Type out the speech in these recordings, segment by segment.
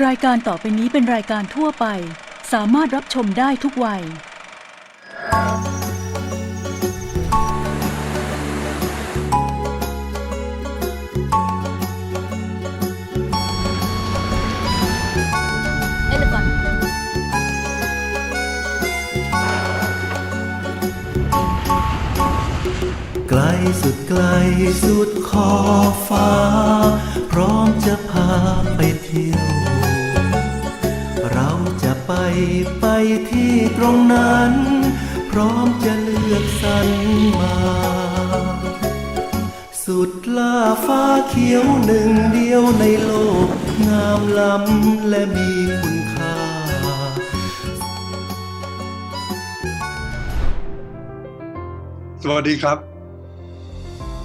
รายการต่อไปนี้เป็นรายการทั่วไป สามารถรับชมได้ทุกวัย Elephant ไกลสุดไกลสุดขอบฟ้า พร้อมจะพาไปเที่ยวเราจะ ไปไปที่ตรงนั้น พร้อมจะเลือกสรรมา สุดล่าฟ้าเขียวหนึ่งเดียวในโลก งามล้ำและมีคุณค่า สวัสดีครับ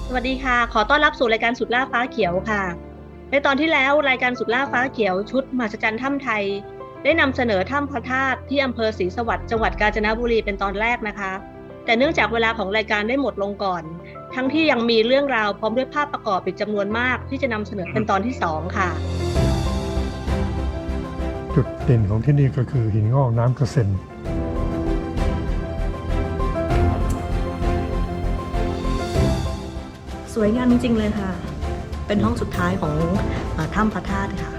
สวัสดีค่ะ ขอต้อนรับสู่รายการสุดล่าฟ้าเขียวค่ะ ในตอนที่แล้วรายการสุดล่าฟ้าเขียวชุดมหัศจรรย์ถ้ำไทย ได้นำเสนอถ้ำพระธาตุที่อำเภอศรีสวัสดิ์จังหวัดกาญจนบุรีเป็นตอนแรกนะคะ แต่เนื่องจากเวลาของรายการได้หมดลงก่อน ทั้งที่ยังมีเรื่องราวพร้อมด้วยภาพประกอบเป็นจำนวนมากที่จะนำเสนอเป็นตอนที่สองค่ะ จุดเด่นของที่นี่ก็คือหินงอกน้ำกระเซ็นสวยงามจริงๆเลยค่ะ เป็นห้องสุดท้ายของเออถ้ำพระธาตุค่ะ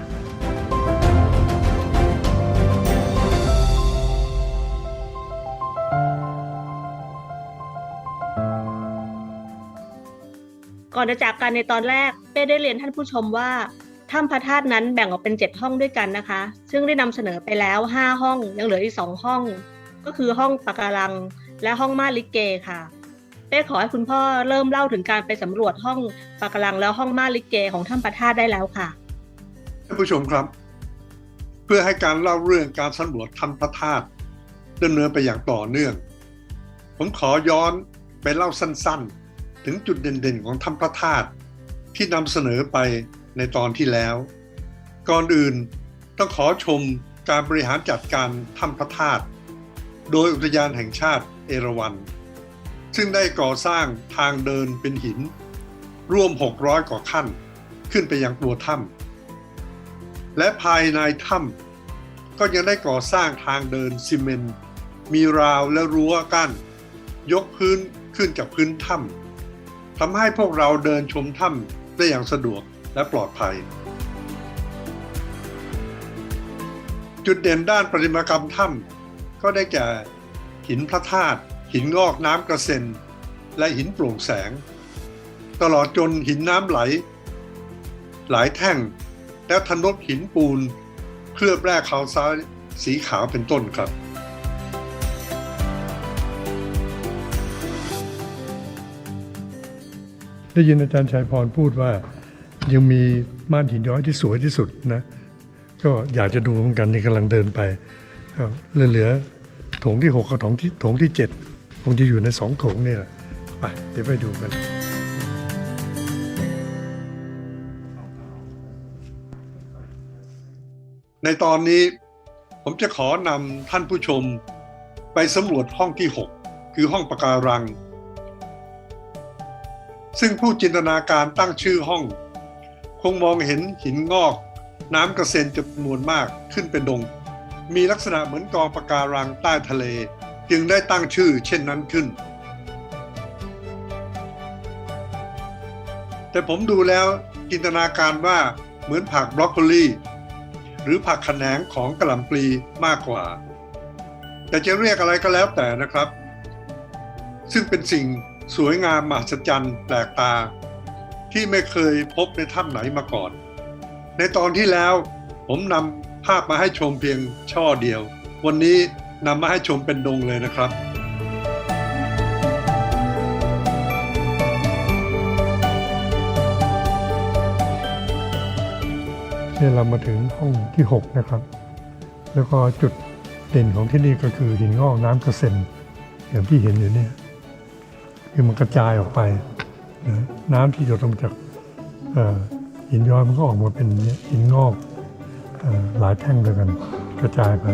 ก่อนจะจากกันในตอนแรกเป้ได้เรียนท่านผู้ชมว่าถ้ำพระธาตุนั้นแบ่งออกเป็น 7 ห้องด้วยกันนะคะ ซึ่งได้นำเสนอไปแล้ว 5 ห้องยังเหลืออีก 2 ห้อง ก็คือห้องปะการัง และห้องมาลิเกค่ะเป้ขอให้คุณพ่อเริ่มเล่าถึงการไปสำรวจห้องปะการังแล้วห้องมาลิเกของถ้ำพระธาตุได้แล้วค่ะท่านผู้ชมครับ เพื่อให้การเล่าเรื่องการสำรวจถ้ำพระธาตุดำเนินไปอย่างต่อเนื่อง ผมขอย้อนไปเล่าสั้นๆ ถึงจุดเด่นๆของถ้ำพระธาตุที่นำเสนอไปในตอนที่แล้ว ก่อนอื่นต้องขอชมการบริหารจัดการถ้ำพระธาตุโดยอุทยานแห่งชาติเอราวัณซึ่งได้ก่อสร้างทางเดินเป็นหิน ร่วม 600 กว่าขั้น ขึ้นไปยังตัวถ้ำและภายในถ้ำก็ยังได้ก่อสร้างทางเดินซีเมนต์มีราวและรั้วกั้น ยกพื้นขึ้นจากพื้นถ้ำ ทำให้พวกเราเดินชมถ้ำได้อย่างสะดวกและปลอดภัย จุดเด่นด้านประติมากรรมถ้ำก็ได้แก่ หินพระธาตุหินงอกน้ำกระเซ็น และหินโปร่งแสง ตลอดจนหินน้ำไหล หลายแท่งและทนบหินปูน เคลือบแร่ขาวซ้ายสีขาวเป็นต้นครับ ได้ยินอาจารย์ชัยพรพูดว่ายังมีม่านหินย้อยที่สวยที่สุดนะ ก็อยากจะดูเหมือนกันนี่กำลังเดินไปเหลือๆโถงที่หกกับโถงที่โถงที่เจ็ดคงจะอยู่ในสองโถงนี่แหละไปเดี๋ยวไปดูกัน ในตอนนี้ผมจะขอนำท่านผู้ชมไปสำรวจห้องที่ 6 คือห้องปะการัง ซึ่งผู้จินตนาการตั้งชื่อห้อง คงมองเห็นหินงอก น้ำกระเซ็นจำนวนมากขึ้นเป็นดง มีลักษณะเหมือนกองปะการังใต้ทะเล จึงได้ตั้งชื่อเช่นนั้นขึ้น แต่ผมดูแล้วจินตนาการว่าเหมือนผักบรอกโคลีหรือผักขะแขนงของกระหล่ำปลีมากกว่า แต่จะเรียกอะไรก็แล้วแต่นะครับ ซึ่งเป็นสิ่ง สวยงามมหัศจรรย์แปลกตา ที่ไม่เคยพบในถ้ำไหนมาก่อน ในตอนที่แล้วผมนำภาพมาให้ชมเพียงช่อเดียว วันนี้นำมาให้ชมเป็นดงเลยนะครับนี่เรามาถึงห้องที่ 6 นะครับ แล้วก็จุดเด่นของที่นี่ก็คือหินงอกน้ำกระเซ็นอย่างที่เห็นอยู่เนี่ย คือมันกระจายออกไปนะน้ำที่หยดลงจากหินย้อยมันก็ออกมาเป็นหินงอกอหลายแท่งด้วยกันกระจายไป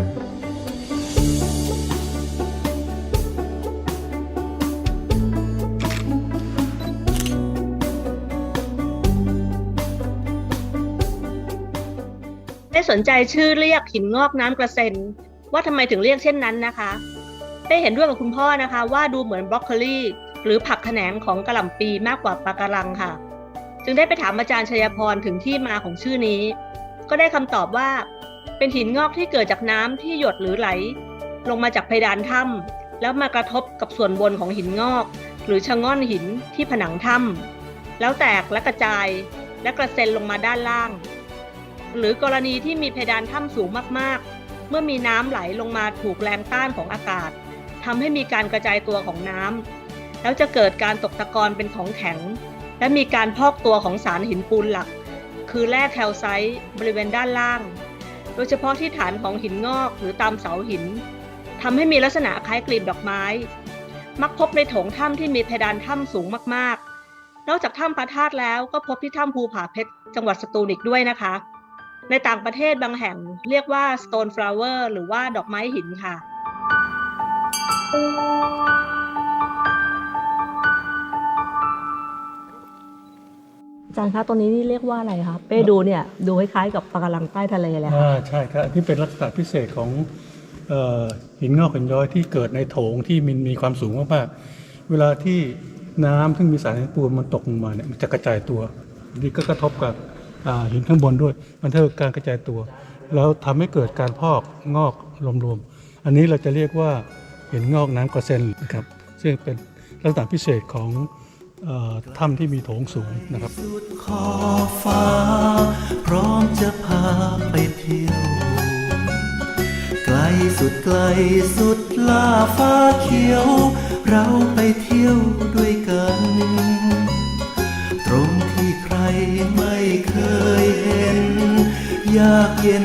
ได้สนใจชื่อเรียกหินงอกน้ำกระเซ็น ว่าทำไมถึงเรียกเช่นนั้นนะคะ ได้เห็นด้วยกับคุณพ่อนะคะ ว่าดูเหมือนบรอกโคลี หรือผักแขนงของกระหล่ำปีมากกว่าปลาการังค่ะ จึงได้ไปถามอาจารย์ชัยพรถึงที่มาของชื่อนี้ ก็ได้คำตอบว่า เป็นหินงอกที่เกิดจากน้ำที่หยดหรือไหล ลงมาจากเพดานถ้ำแล้วมากระทบกับส่วนบนของหินงอก หรือชะง่อนหินที่ผนังถ้ำแล้วแตกและกระจายและกระเซ็นลงมาด้านล่าง หรือกรณีที่มีเพดานถ้ำสูงมากๆ เมื่อมีน้ำไหลลงมาถูกแรงต้านของอากาศทำให้มีการกระจายตัวของน้ำ แล้วจะเกิดการตกตะกอนเป็นของแข็ง และมีการพอกตัวของสารหินปูนหลัก คือแร่แคลไซต์บริเวณด้านล่าง โดยเฉพาะที่ฐานของหินงอกหรือตามเสาหินทำให้มีลักษณะคล้ายกลีบดอกไม้ มักพบในโถงถ้ำที่มีเพดานถ้ำสูงมากๆ นอกจากถ้ำพระธาตุแล้วก็พบที่ถ้ำภูผาเพชรจังหวัดสตูลอีกด้วยนะคะ ในต่างประเทศบางแห่งเรียกว่า stone flower หรือว่าดอกไม้หินค่ะ จารย์คะตัวนี้นี่เรียกว่าอะไรคะเป้ดูเนี่ยดูคล้ายๆกับปะการังใต้ทะเลเลยค่ะอ่าใช่ครับที่เป็นลักษณะพิเศษของเอ่อหินงอกหินย้อยที่เกิดในโถงที่มันมีความสูงมากๆเวลาที่น้ำซึ่งมีสารหินปูนมันตกลงมาเนี่ยมันจะกระจายตัวนี่ก็กระทบกับอ่าหินข้างบนด้วย มันเท่ากับการกระจายตัว แล้วทำให้เกิดการพอกงอกรวมๆอันนี้เราจะเรียกว่าหินงอกน้ำกระเซ็นนะครับซึ่งเป็นลักษณะพิเศษของเอ่อ ถ้ำที่มีโถงสูงนะครับสุดขอฟ้า พร้อมจะพาไปเที่ยว ไกลสุดไกลสุดล่าฟ้าเขียว เราไปเที่ยวด้วยกัน ตรงที่ใครไม่เคยเห็น อยากเย็น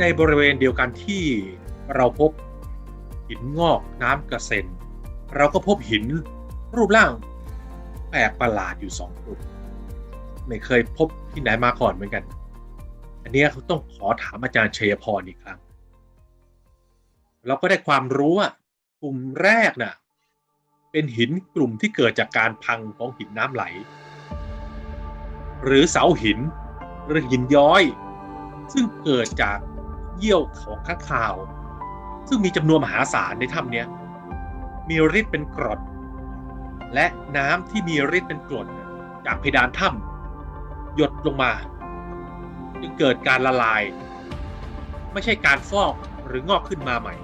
ในบริเวณเดียวกันที่เราพบหินงอกน้ำกระเซ็น เราก็พบหินรูปร่างแปลกประหลาดอยู่สองกลุ่มไม่เคยพบที่ไหนมาก่อนเหมือนกัน อันนี้เขาต้องขอถามอาจารย์ชัยพรอีกครั้ง เราก็ได้ความรู้ว่ากลุ่มแรกน่ะเป็นหินกลุ่มที่เกิดจากการพังของหินน้ำไหล หรือเสาหินหรือหินย้อย ซึ่งเกิดจาก เยี่ยวของข้างคาว ซึ่งมีจำนวนมหาศาลในถ้ำนี้มีฤทธิ์เป็นกรด และน้ำที่มีฤทธิ์เป็นกรดจากเพดานถ้ำหยดลงมา จึงเกิดการละลาย ไม่ใช่การฟอกหรืองอกขึ้นมาใหม่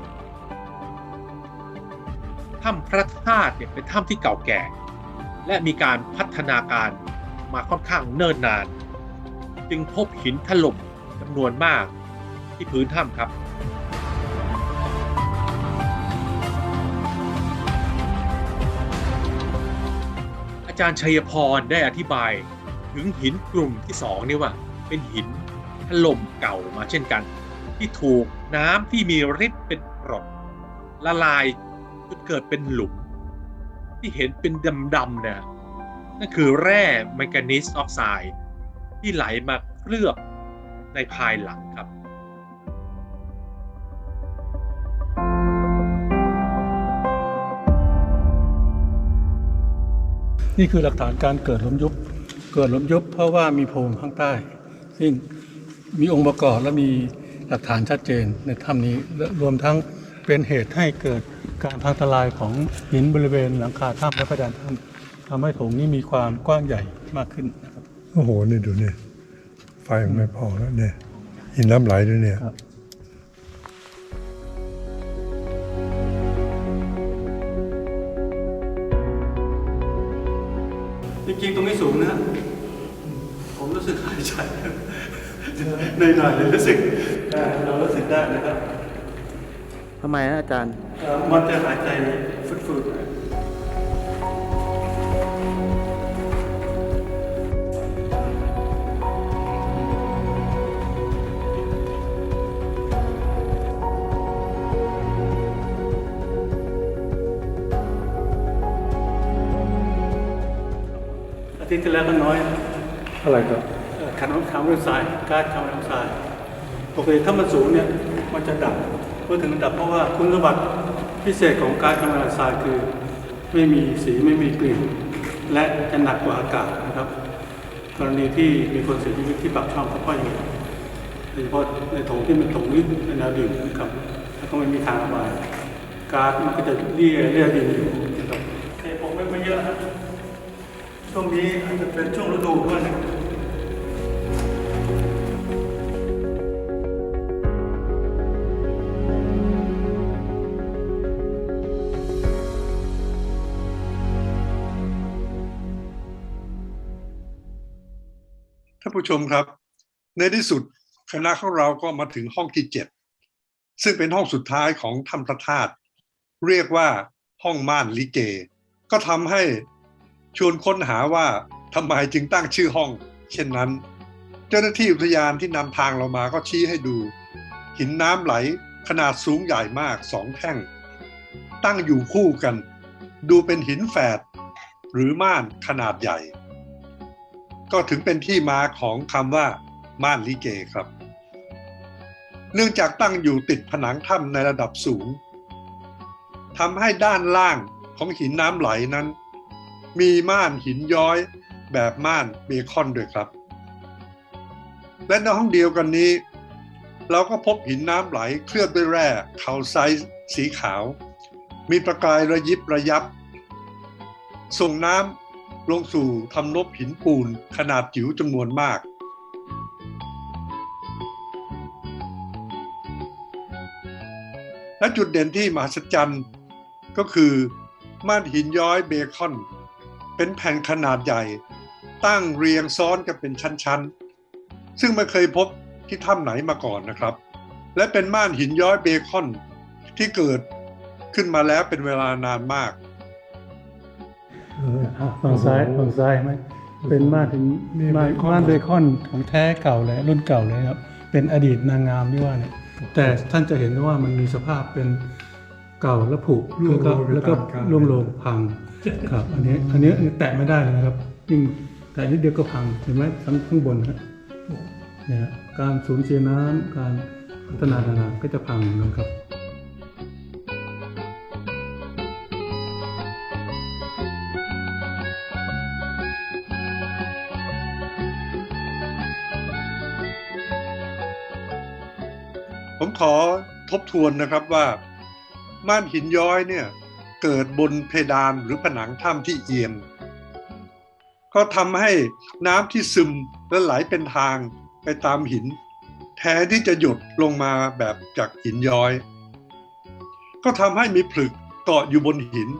ถ้ำพระธาตุเนี่ยเป็นถ้ำที่เก่าแก่ และมีการพัฒนาการมาค่อนข้างเนิ่นนาน จึงพบหินถล่มจำนวนมาก ที่พื้นถ้ำครับอาจารย์ชัยพรได้อธิบายถึงหินกลุ่มที่สองนี่ว่า เป็นหินถล่มเก่ามาเช่นกัน ที่ถูกน้ำที่มีฤทธิ์เป็นกรดละลายจนเกิดเป็นหลุม ที่เห็นเป็นดำๆเนี่ยนั่นคือแร่แมงกานีสออกไซด์ที่ไหลมาเคลือบในภายหลังครับ นี่คือหลักฐานการเกิดหลุมยุบ เกิดหลุมยุบ เพราะว่ามีโพรงข้างใต้ ซึ่งมีองค์ประกอบและมีหลักฐานชัดเจนในถ้ำนี้และรวมทั้งเป็นเหตุให้เกิดการพังทลายของหินบริเวณหลังคาถ้ำและเพดานถ้ำทำให้โถงนี้มีความกว้างใหญ่มากขึ้นนะครับโอ้โหนี่ดูเนี่ยไฟมันไม่พอแล้วเนี่ยหินน้ำไหลด้วยเนี่ย จริงๆตรงนี้สูงนะ ผมรู้สึกหายใจในหน่อยๆเลยรู้สึกเรารู้สึกได้นะครับทำไมนะอาจารย์ มันจะหายใจฝืดๆ อะไรครับเอ่อคาร์บอนคาร์บอนไดออกไซด์ก๊าซคาร์บอนไดออกไซด์ปกติถ้ามันสูงเนี่ยมันจะดับเมื่อถึงระดับเพราะว่าคุณสมบัติพิเศษของก๊าซคาร์บอนไดออกไซด์คือไม่มีสีไม่มีกลิ่น และจะหนักกว่าอากาศนะครับ กรณีที่มีคนเสียชีวิตที่ปากช่องเขาก็อย่างนี้โดยเฉพาะในโถงที่มันโถงลึกในแนวดิ่งนะครับแล้วก็ไม่มีทางระบายก๊าซมันก็จะเลี่ยเลี่ยดินอยู่นะครับแต่ผมไม่ไม่เยอะนะช่วงนี้อาจจะเป็นช่วงฤดูด้วย ท่านผู้ชมครับ ในที่สุดคณะของเราก็มาถึงห้องที่เจ็ดซึ่งเป็นห้องสุดท้ายของถ้ำพระธาตุเรียกว่าห้องม่านลิเก ก็ทำให้ชวนค้นหาว่าทำไมจึงตั้งชื่อห้อง เช่นนั้น เจ้าหน้าที่อุทยานที่นำทางเรามาก็ชี้ให้ดู หินน้ำไหลขนาดสูงใหญ่มากสองแท่ง ตั้งอยู่คู่กัน ดูเป็นหินแฝดหรือม่านขนาดใหญ่ ก็ถึงเป็นที่มาของคำว่าม่านลิเกครับ เนื่องจากตั้งอยู่ติดผนังถ้ำในระดับสูงทำให้ด้านล่างของหินน้ำไหลนั้น มีม่านหินย้อยแบบม่านเบคอนด้วยครับ และในห้องเดียวกันนี้ เราก็พบหินน้ำไหลเคลือบด้วยแร่คาลไซต์สีขาว มีประกายระยิบระยับ ส่งน้ำ ลงสู่ทำนบหินปูนขนาดจิ๋วจำนวนมาก และจุดเด่นที่มหัศจรรย์ก็คือม่านหินย้อยเบคอน เป็นแผ่นขนาดใหญ่ ตั้งเรียงซ้อนกันเป็นชั้นๆ ซึ่งไม่เคยพบที่ถ้ำไหนมาก่อนนะครับ และเป็นม่านหินย้อยเบคอนที่เกิดขึ้นมาแล้วเป็นเวลานานมาก ฝั่งซ้ายฝั่งซ้ายไหมเป็นม่านถึงมีม่านเบคอนม่านเบคอนของแท้เก่าเลยรุ่นเก่าเลยครับ เป็นอดีตนางงามที่ว่าเนี่ยแต่ท่านจะเห็นว่ามันมีสภาพเป็นเก่าและผุร่วงแล้วก็โรยไปแล้วก็ตามกาลร่วงโรยพังครับอันนี้อันนี้อันนี้แตะไม่ได้เลยนะครับยิ่งแต่นิดเดียวก็พังเห็นไหมทั้งข้างบนนะฮะเนี่ยฮะการสูญเสียน้ำการพัฒนาต่างๆก็จะพังนะครับ ผมขอทบทวนนะครับว่าม่านหินย้อยเนี่ยเกิดบนเพดานหรือผนังถ้ำที่เอียงก็ทำให้น้ำที่ซึมและไหลเป็นทางไปตามหิน แทนที่จะหยดลงมาแบบจากหินย้อย ก็ทำให้มีผลึกเกาะอยู่บนหิน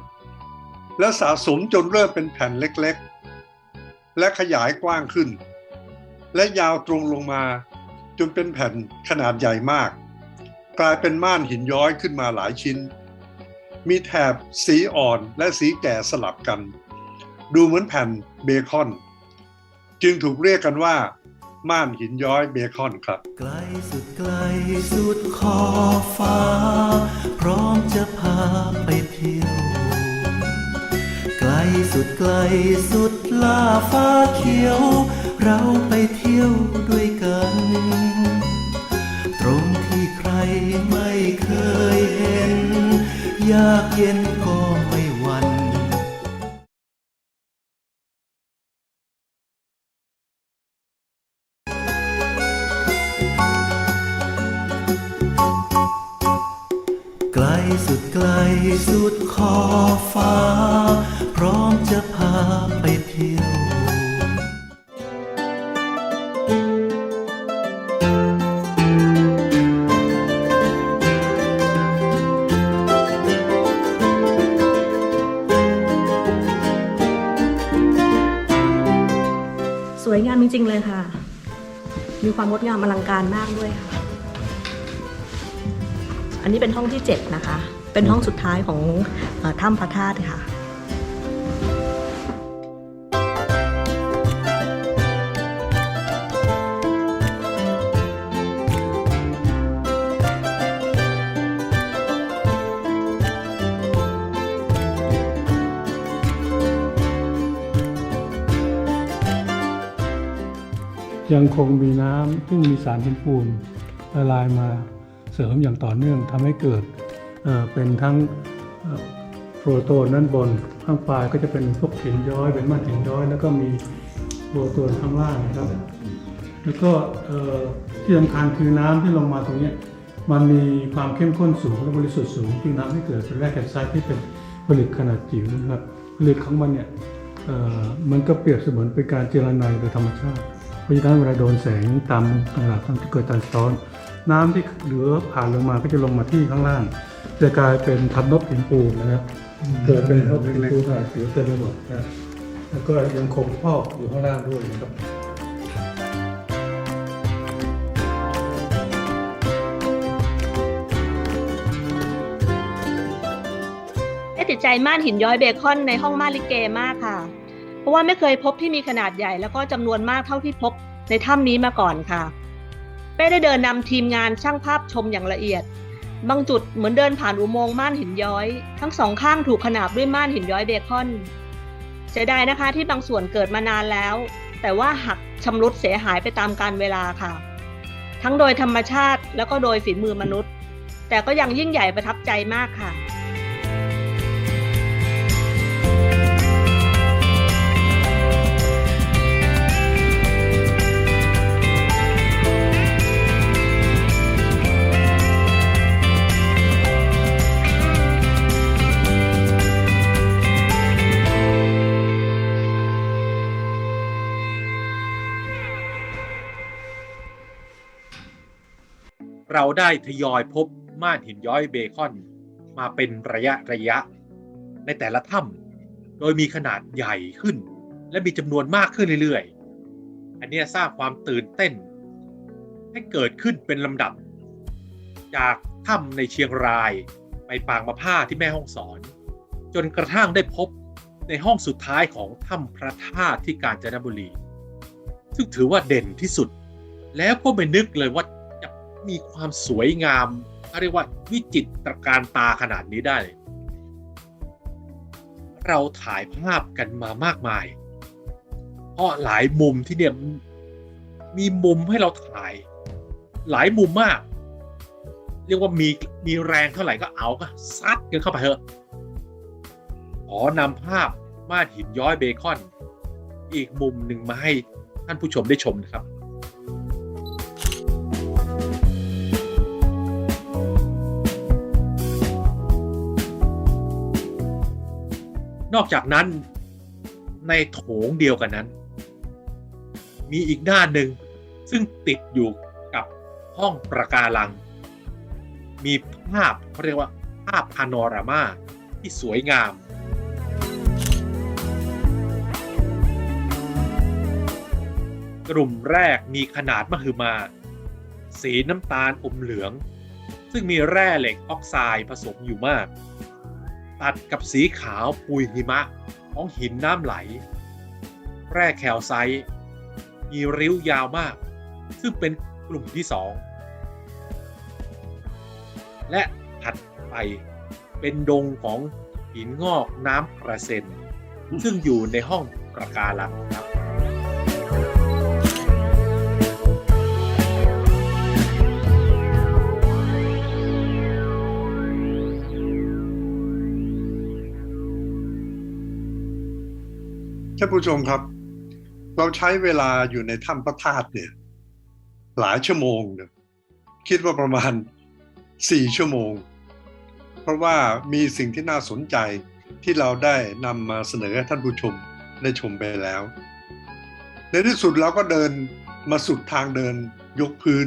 และสะสมจนเริ่มเป็นแผ่นเล็กๆ และขยายกว้างขึ้น และยาวตรงลงมาจนเป็นแผ่นขนาดใหญ่มาก กลายเป็นม่านหินย้อยขึ้นมาหลายชิ้น มีแถบสีอ่อนและสีแก่สลับกัน ดูเหมือนแผ่นเบคอน จึงถูกเรียกกันว่า ม่านหินย้อยเบคอนครับ ไกลสุดไกลสุดขอบฟ้า พร้อมจะพาไปเที่ยว ไกลสุดไกลสุดล่าฟ้าเขียว เราไปเที่ยวด้วยกัน ที่ใครไม่เคยเห็น ยากเย็นก็ไม่หวันไกลสุดไกลสุดขอบฟ้า ความงดงามอลังการมากด้วยค่ะ อันนี้เป็นห้องที่ 7 นะคะ เป็นห้องสุดท้ายของอถ้ำพระธาตุค่ะ ยังคงมีน้ำซึ่งมีสารหินปูนละลายมาเสริมอย่างต่อเนื่องทำให้เกิดเเป็นทั้งโปรโตนด้านบนข้างปลายก็จะเป็นพวกหินย้อย เป็นม่านหินย้อย แล้วก็มีโปรโตนข้างล่างนะครับ แล้วก็ที่สำคัญคือน้ำที่ลงมาตรงนี้มันมีความเข้มข้นสูงและบริสุทธิ์สูงจึงทำให้เกิดเป็นแร่แคลไซด์ที่เป็นผลึกขนาดจิ๋วนะครับผลึกของมันเนี่ยมันก็เปรียบเสมือนเป็นการเจรไนโดยธรรมชาติ เพราะฉะนั้นเวลาโดนแสงตามต่างๆที่เกิดการสะท้อน น้ำที่เหลือผ่านลงมาก็จะลงมาที่ข้างล่างจะกลายเป็นทับนบหินปูนนะครับเกิดเป็นทับหินปูนขนาดจิ๋วเต็มไปหมดนะแล้วก็ยังคงพอกอยู่ข้างล่างด้วยนะครับได้ติดใจม่านหินย้อยเบคอนในห้องม่านลิเกมากค่ะ เพราะว่าไม่เคยพบที่มีขนาดใหญ่ แล้วก็จำนวนมากเท่าที่พบในถ้ำนี้มาก่อนค่ะ เป้ได้เดินนำทีมงานช่างภาพชมอย่างละเอียด บางจุดเหมือนเดินผ่านอุโมงค์ม่านหินย้อย ทั้งสองข้างถูกขนาบด้วยม่านหินย้อยเบคอน เสียดายนะคะที่บางส่วนเกิดมานานแล้ว แต่ว่าหักชำรุดเสียหายไปตามกาลเวลาค่ะ ทั้งโดยธรรมชาติแล้วก็โดยฝีมือมนุษย์ แต่ก็ยังยิ่งใหญ่ประทับใจมากค่ะ เราได้ทยอยพบม่านหินย้อยเบคอน มาเป็นระยะระยะ ในแต่ละถ้ำโดยมีขนาดใหญ่ขึ้น และมีจำนวนมากขึ้นเรื่อยๆ อันเนี้ยสร้างความตื่นเต้น ให้เกิดขึ้นเป็นลำดับ จากถ้ำในเชียงรายไปปางมะผ้าที่แม่ห้องสอน จนกระทั่งได้พบในห้องสุดท้ายของถ้ำพระธาตุที่กาญจนบุรี ซึ่งถือว่าเด่นที่สุด แล้วก็ไม่นึกเลยว่า มีความสวยงามเขาเรียกว่าวิจิตรการตาขนาดนี้ได้ เราถ่ายภาพกันมามากมาย เพราะหลายมุมที่เนี่ยมีมุมให้เราถ่าย หลายมุมมาก เรียกว่ามีมีแรงเท่าไหร่ก็เอาก็ซัดกันเข้าไปเถอะขอนำภาพม่านหินย้อยเบคอน อีกมุมหนึ่งมาให้ท่านผู้ชมได้ชมนะครับ นอกจากนั้นในโถงเดียวกันนั้น มีอีกด้านหนึ่งซึ่งติดอยู่กับห้องประการัง มีภาพเขาเรียกว่าภาพพาโนรามาที่สวยงาม กลุ่มแรกมีขนาดมหึมา สีน้ำตาลอมเหลือง ซึ่งมีแร่เหล็กออกไซด์ผสมอยู่มาก ตัดกับสีขาวปุยหิมะของหินน้ำไหล แร่แคลไซต์มีริ้วยาวมาก ซึ่งเป็นกลุ่มที่สอง และถัดไปเป็นดงของหินงอกน้ำกระเซ็น ซึ่งอยู่ในห้องประการังครับ ท่านผู้ชมครับ เราใช้เวลาอยู่ในถ้ำพระธาตุเนี่ย หลายชั่วโมงเนี่ยคิดว่าประมาณสี่ชั่วโมง เพราะว่ามีสิ่งที่น่าสนใจที่เราได้นำมาเสนอให้ท่านผู้ชมได้ชมไปแล้ว ในที่สุดเราก็เดินมาสุดทางเดินยกพื้น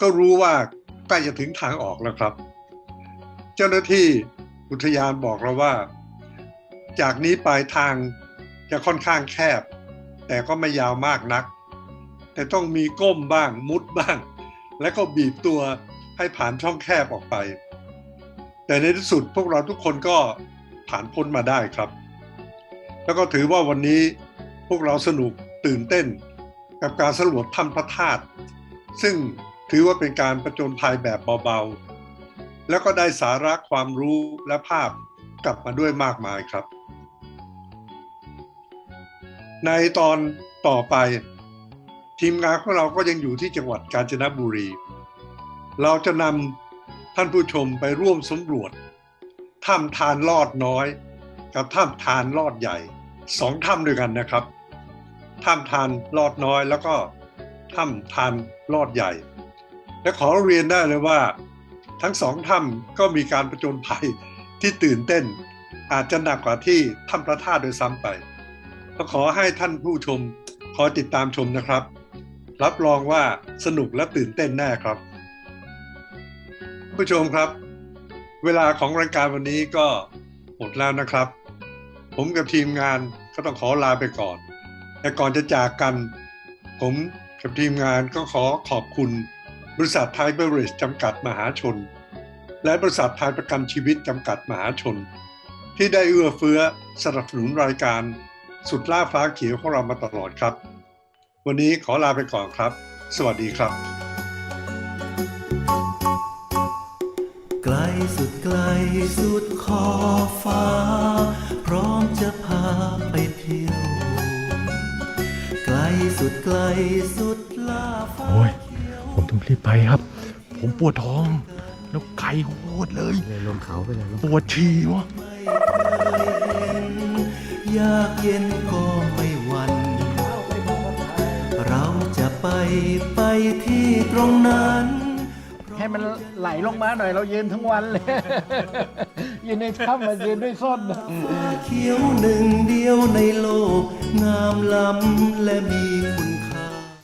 ก็รู้ว่าใกล้จะถึงทางออกแล้วครับ เจ้าหน้าที่อุทยานบอกเราว่า จากนี้ไปทาง จะค่อนข้างแคบ แต่ก็ไม่ยาวมากนัก แต่ต้องมีก้มบ้างมุดบ้าง และก็บีบตัวให้ผ่านช่องแคบออกไป แต่ในที่สุดพวกเราทุกคนก็ผ่านพ้นมาได้ครับ แล้วก็ถือว่าวันนี้พวกเราสนุกตื่นเต้น กับการสำรวจถ้ำพระธาตุซึ่งถือว่าเป็นการประจนภัยแบบเบาๆ แล้วก็ได้สาระความรู้และภาพกลับมาด้วยมากมายครับ ในตอนต่อไป ทีมงานของเราก็ยังอยู่ที่จังหวัดกาญจนบุรี เราจะนำท่านผู้ชมไปร่วมสำรวจถ้ำทานลอดน้อย กับถ้ำทานลอดใหญ่สองถ้ำด้วยกันนะครับถ้ำทานลอดน้อยแล้วก็ถ้ำทานลอดใหญ่ และขอเรียนได้เลยว่า ทั้งสองถ้ำก็มีการประจนภัยที่ตื่นเต้น อาจจะหนักกว่าที่ถ้ำพระธาตุโดยซ้ำไป ก็ขอให้ท่านผู้ชมคอยติดตามชมนะครับ รับรองว่าสนุกและตื่นเต้นแน่ครับผู้ชมครับ เวลาของรายการวันนี้ก็หมดแล้วนะครับ ผมกับทีมงานก็ต้องขอลาไปก่อน แต่ก่อนจะจากกัน ผมกับทีมงานก็ขอขอบคุณ บริษัทไทยเบอร์เรจจำกัดมหาชน และบริษัทไทยประกันชีวิตจำกัดมหาชน ที่ได้เอื้อเฟื้อสนับสนุนรายการ สุดล่าฟ้าเขียวของเรามาตลอดครับ วันนี้ขอลาไปก่อนครับ สวัสดีครับ ไกลสุดไกลสุดขอบฟ้า พร้อมจะพาไปเที่ยว ไกลสุดไกลสุดล่าฟ้าโอ้ยเขียวผมต้องรีบไปครับ ผมปวดท้อง แล้วไก่โคตรเลย เลยลงเขาไปเลยลงปวดฉี่วะไม่เคยเห็นอ ยากเย็นก็ไม่หวันเราจะไปไปที่ตรงนั้น ให้มันไหลลงมาหน่อยเรายืนทั้งวันเลย ยืนในถ้ำมายืนด้วยส้นนะฟ้าเขียวหนึ่งเดียวในโลก งามล้ำและมีคุณ